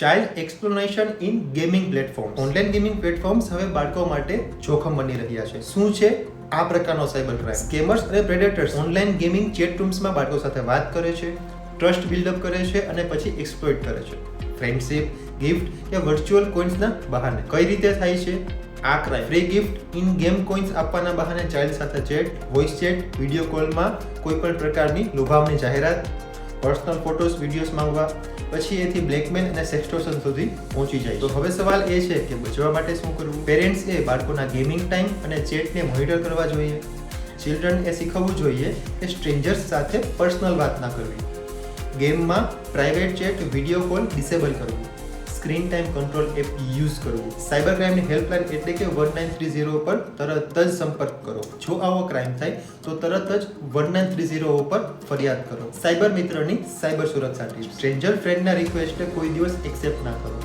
Child exploitation in gaming platform online gaming platforms હવે બાળકો માટે જોખમ બની રહ્યા છે. શું છે? આ પ્રકારનો સાયબર ક્રાઇમ સ્કેમર્સ અને પ્રેડેટર્સ ઓનલાઈન ગેમિંગ ચેટ રૂમ્સમાં બાળકો સાથે વાત કરે છે ટ્રસ્ટ બિલ્ડઅપ કરે છે અને પછી એક્સપ્લોઇટ કરે છે. ફ્રેન્ડશિપ ગિફ્ટ કે વર્ચ્યુઅલ કોઇન્સના બહાને. કઈ રીતે થાય છે? આ crime free gift in game coins આપવાના બહાને ચાઇલ્ડ સાથે ચેટ વોઇસ ચેટ વીડિયો કોલમાં કોઈ પણ પ્રકારની લોભાવની જાહેરાત પર્સનલ ફોટોસ વિડીયોઝ માંગવા પછી એથી બ્લેકમેલ અને સેક્સટોર્શન સુધી પહોંચી જાય તો હવે સવાલ એ છે કે બચવા માટે શું કરવું? પેરેન્ટ્સ એ બાળકોના ગેમિંગ ટાઈમ અને ચેટને મોનિટર કરવા જોઈએ. ચિલ્ડ્રન એ શીખવવું જોઈએ કે સ્ટ્રેન્જર્સ સાથે પર્સનલ વાત ના કરવી. ગેમમાં private chat video call disable કરવું. Screen time control app use કરવું સાયબર ક્રાઇમની હેલ્પલાઇન એટલે કે વન નાઇન થ્રી ઝીરો પર તરત જ સંપર્ક કરો. જો આવો ક્રાઇમ થાય, તો તરત જ વન નાઇન થ્રી ઝીરો ઉપર ફરિયાદ કરો. સાયબર મિત્રની સાયબર સુરક્ષા ટીપ સ્ટ્રેન્જર ફ્રેન્ડના રિક્વેસ્ટને કોઈ દિવસ એક્સેપ્ટ ના કરો.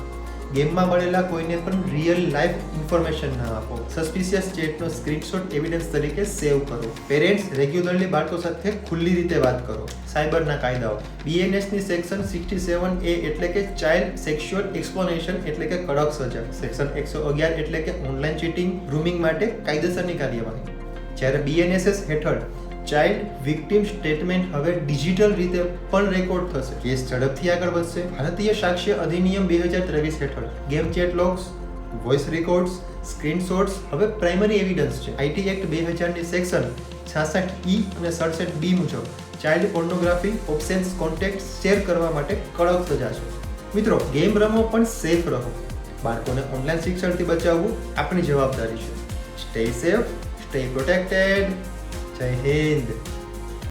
ગેમમાં મળેલા કોઈને પણ રિયલ લાઈફ ઇન્ફોર્મેશન ના આપો. સસ્પિશિયસ ચેટનો સ્ક્રીનશોટ એવિડન્સ તરીકે સેવ કરો. પેરેન્ટ્સ રેગ્યુલરલી બાળકો સાથે ખુલ્લી રીતે વાત કરો. સાયબરના કાયદાઓ. બીએનએસની સેક્શન સિક્સટી સેવન એ એટલે કે ચાઇલ્ડ સેક્સ્યુઅલ એક્સપ્લોનેશન એટલે કે કડક સજા. સેક્શન એકસો અગિયાર એટલે કે ઓનલાઈન ચીટિંગ ગ્રુમિંગ માટે કાયદેસરની કાર્યવાહી. જ્યારે બીએનએસએસ હેઠળ ચાઇલ્ડ વિક્ટિમ સ્ટેટમેન્ટ હવે ડિજિટલ રીતે પણ રેકોર્ડ થશે. કેસ ઝડપથી આગળ વધશે. ભારતીય સાક્ષ્ય અધિનિયમ બે હજાર ત્રેવીસ હેઠળ. Game chat logs voice records screenshots હવે પ્રાઇમરી એવિડન્સ છે. આઈટી એક્ટ બે હજારની સેક્શન છાસઠ ઈ અને સડસઠ બી મુજબ child pornography options contact share કરવા માટે કડક સજા છે. મિત્રો ગેમ રમો પણ સેફ રહો. બાળકોને ઓનલાઈન શિક્ષણથી બચાવવું આપણી જવાબદારી છે. સ્ટે સેફ સ્ટે પ્રોટેક્ટેડ જય હિન્દ